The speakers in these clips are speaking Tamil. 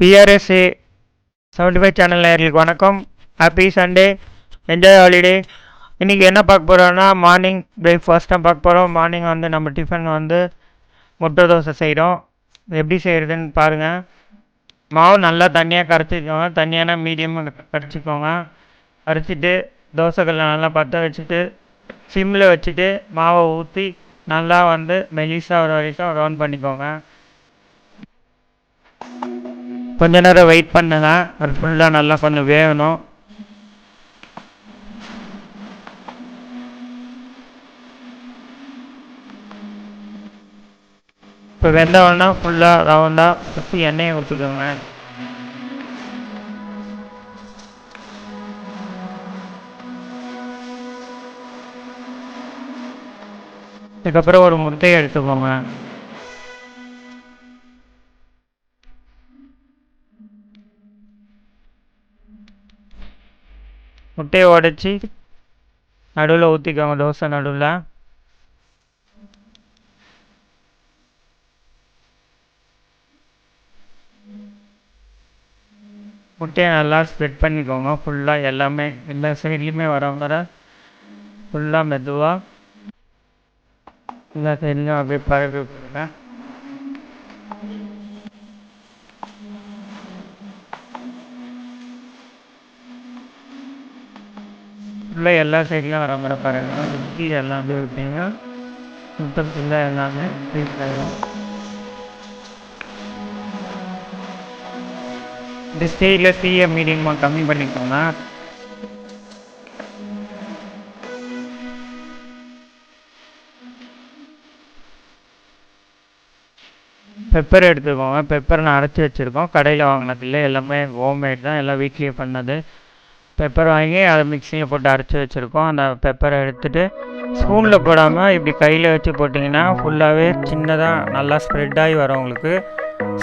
பிஆர்எஸ்ஏ செவன்டி ஃபைவ் சேனல் நேர்களுக்கு வணக்கம். ஹாப்பி சண்டே என்ஜாய் ஹாலிடே இன்றைக்கி என்ன பார்க்க போகிறோன்னா மார்னிங் பிரேக்ஃபாஸ்ட் தான் பார்க்க போகிறோம் மார்னிங் வந்து நம்ம டிஃபன் வந்து முட்டை தோசை செய்கிறோம் எப்படி செய்கிறதுன்னு பாருங்கள் மாவு நல்லா தண்ணியாக கரைச்சிக்கோங்க. தண்ணியான மீடியமாக கரைச்சிக்கோங்க. கரைச்சிட்டு தோசைக்கல்லை நல்லா பற்ற வச்சுட்டு சிம்மில் வச்சுட்டு மாவை ஊற்றி நல்லா வந்து மெலிசாக ஒரு வரைக்கும் ரவுண்ட் பண்ணிக்கோங்க. கொஞ்ச நேரம் வெயிட் பண்ணுங்க அது ஃபுல்லாக நல்லா கொஞ்சம் வேகணும். இப்போ வெந்தவொடனே ஃபுல்லாக ரவுண்டாக சுற்றி எண்ணெயை கொடுத்துக்கோங்க இதுக்கப்புறம் ஒரு முட்டையை எடுத்துக்கோங்க. முட்டையை உடச்சி நடுவில் ஊற்றிக்கோங்க தோசை நடுவில். முட்டையை நல்லா ஸ்ப்ரெட் பண்ணிக்கோங்க ஃபுல்லாக எல்லாமே எல்லா சைட்லேயுமே வர வர ஃபுல்லாக மெதுவாக எல்லா சைட்லேயும் அப்படியே பரப்பி விட்டுருங்க. ஃபுல்லாக எல்லா சைட்லையும் வர மாதிரி பாருங்க. சுற்றி எல்லாமே வைப்பீங்க. சுத்தம் ஃபுல்லாக எல்லாமே க்ளீன் ஆகிடும் இந்த ஸ்டேஜில் தீயை மீடியமாக கம்மி பண்ணிக்கோங்க. பெப்பர் எடுத்துக்கோங்க. பெப்பர் நான் அரைச்சி வச்சுருக்கோம். கடையில் வாங்கினதில்லை எல்லாமே ஹோம்மேட் தான். எல்லாம் வீட்லேயே பண்ணது. பெப்பர் வாங்கி அதை மிக்சியில் போட்டு அரைச்சி வச்சுருக்கோம். அந்த பெப்பரை எடுத்துகிட்டு ஸ்பூனில் போடாமல் இப்படி கையில் வச்சு போட்டிங்கன்னா ஃபுல்லாகவே சின்னதாக நல்லா ஸ்ப்ரெட் ஆகி வரும் உங்களுக்கு.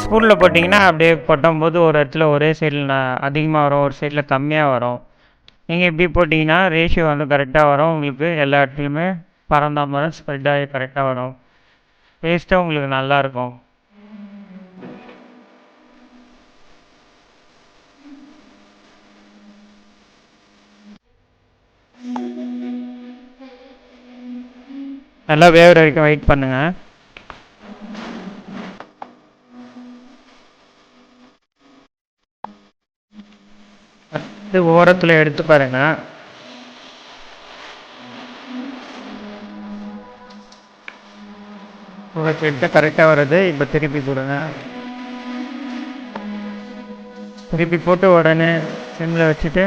ஸ்பூனில் போட்டிங்கன்னா அப்படியே கொட்டும்போது ஒரு இடத்துல ஒரே சைடில் அதிகமாக வரும் ஒரு சைடில் கம்மியாக வரும். நீங்கள் இப்படி போட்டிங்கன்னா ரேஷியோ வந்து கரெக்டாக வரும். உங்களுக்கு எல்லா இடத்துலையுமே பறந்தாமல் ஸ்ப்ரெட் ஆகி கரெக்டாக வரும். டேஸ்ட்டும் உங்களுக்கு நல்லாயிருக்கும் நல்லா வேகிற வரைக்கும் வெயிட் பண்ணுங்கள் இது ஓரத்தில் எடுத்து பாருங்க. உங்களுக்கு கரெக்டாக வருது. இப்போ திருப்பி கொடுங்க திருப்பி போட்டு உடனே சிம்மில் வச்சுட்டு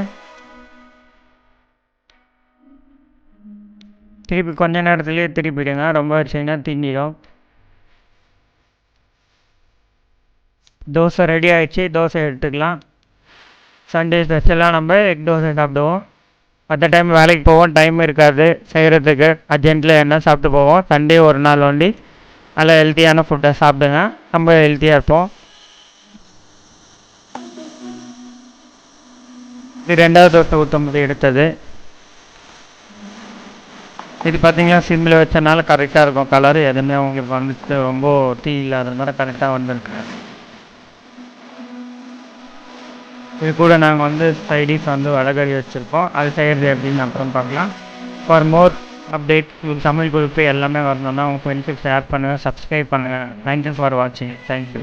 திருப்பி கொஞ்ச நேரத்துலேயே திருப்பிடுங்க ரொம்ப வச்சிங்கன்னா திண்டிடும் தோசை ரெடி ஆகிடுச்சு தோசை எடுத்துக்கலாம். சண்டே ஸ்பெஷலாக நம்ம எக் தோசை சாப்பிடுவோம். மற்ற டைம் வேலைக்கு போவோம். டைம் இருக்காது. செய்கிறதுக்கு அர்ஜென்ட்டில் என்ன சாப்பிட்டு போவோம்? சண்டே ஒரு நாள் ஒண்டி நல்லா ஹெல்த்தியான ஃபுட்டை சாப்பிடுங்க. ரொம்ப ஹெல்த்தியாக இருப்போம். இது ரெண்டாவது தோசை ஊற்றும்போது எடுத்தது. இது பார்த்தீங்கன்னா சிம்மில் வச்சனால கரெக்டாக இருக்கும். கலர் எதுவுமே உங்களுக்கு வந்துட்டு ரொம்ப டீ இல்லாததுனால கரெக்டாக வந்துருக்கு. இது கூட நாங்கள் வந்து சைடிஸ் வந்து வடகறி வச்சுருக்கோம். அது செய்கிறது எப்படின்னு அப்புறம் பார்க்கலாம். ஃபார் மோர் அப்டேட் தமிழ் குறிப்பு எல்லாமே வரணும்னா உங்கள் ஃப்ரெண்ட்ஸுக்கு ஷேர் பண்ணுங்கள் சப்ஸ்கிரைப் பண்ணுங்கள் தேங்க்யூ ஃபார் வாட்சிங் தேங்க்யூ